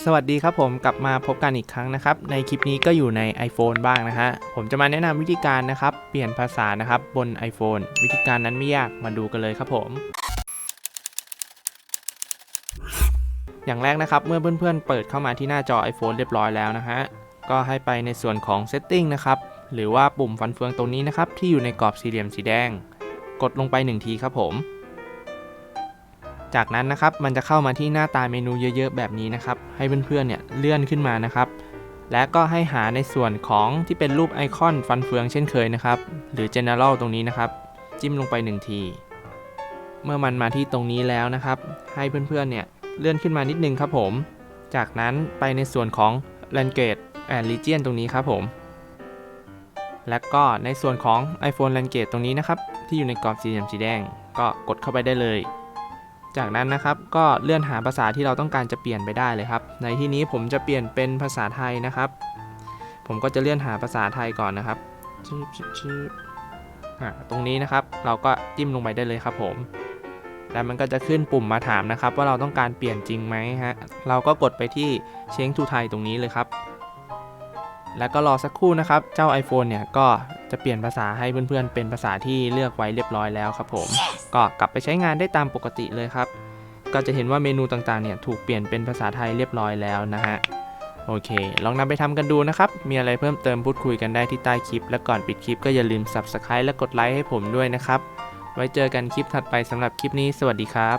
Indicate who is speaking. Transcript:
Speaker 1: สวัสดีครับผมกลับมาพบกันอีกครั้งนะครับ ในคลิปนี้ก็อยู่ใน iPhone บ้างนะฮะ ผมจะมาแนะนำวิธีการนะครับ เปลี่ยนภาษานะครับบน iPhone วิธีการนั้นไม่ยากมาดูกันเลยครับผม อย่างแรกนะครับ เมื่อเพื่อนๆเปิดเข้ามาที่หน้าจอ iPhone เรียบร้อยแล้วนะฮะ ก็ให้ไปในส่วนของ Setting นะครับ หรือว่าปุ่มฟันเฟืองตรงนี้นะครับที่อยู่ในกรอบสี่เหลี่ยมสีแดง กดลงไป 1 ทีครับผม จากนั้นนะครับมันจะเข้ามาที่หน้าตาเมนูเยอะๆ แบบนี้นะครับ ให้เพื่อนๆเนี่ยเลื่อนขึ้นมานะครับ และก็ให้หาในส่วนของที่เป็นรูปไอคอนฟันเฟืองเช่นเคยนะครับ หรือ General ตรงนี้นะครับ จิ้มลงไป 1 ที เมื่อมันมาที่ตรงนี้แล้วนะครับ ให้เพื่อนๆเนี่ยเลื่อนขึ้นมานิดนึงครับผม จากนั้นไปในส่วนของ Language and Region ตรงนี้ครับผม และก็ในส่วนของ iPhone Language ตรงนี้นะครับ ที่อยู่ในกรอบสี่เหลี่ยมสีแดง ก็กดเข้าไปได้เลย จากนั้นนะครับก็เลื่อนหาภาษาที่เราต้องการจะเปลี่ยนไปได้เลยครับ ในที่นี้ผมจะเปลี่ยนเป็นภาษาไทยนะครับ ผมก็จะเลื่อนหาภาษาไทยก่อนนะครับชืบชืบชืบอ่าตรงนี้นะครับเราก็จิ้มลงไปได้เลยครับผมแล้วมันก็จะขึ้นปุ่มมาถามนะครับ ว่าเราต้องการเปลี่ยนจริงไหมฮะ เราก็กดไปที่เชงทูไทยตรงนี้เลยครับ แล้วก็รอสักครู่นะครับ เจ้า iPhone เนี่ยก็จะเปลี่ยนภาษาให้เพื่อนๆ เป็นภาษาที่เลือกไว้เรียบร้อยแล้วครับผม ก็กลับไปใช้งานได้ตามปกติเลยครับ ก็จะเห็นว่าเมนูต่างๆเนี่ยถูกเปลี่ยนเป็นภาษาไทยเรียบร้อยแล้วนะฮะโอเค ลองนำไปทำกันดูนะครับ มีอะไรเพิ่มเติมพูดคุยกันได้ที่ใต้คลิป และก่อนปิดคลิปก็อย่าลืม Subscribe และกดไลค์ให้ผมด้วยนะครับ ไว้เจอกันคลิปถัดไปสำหรับคลิปนี้ สวัสดีครับ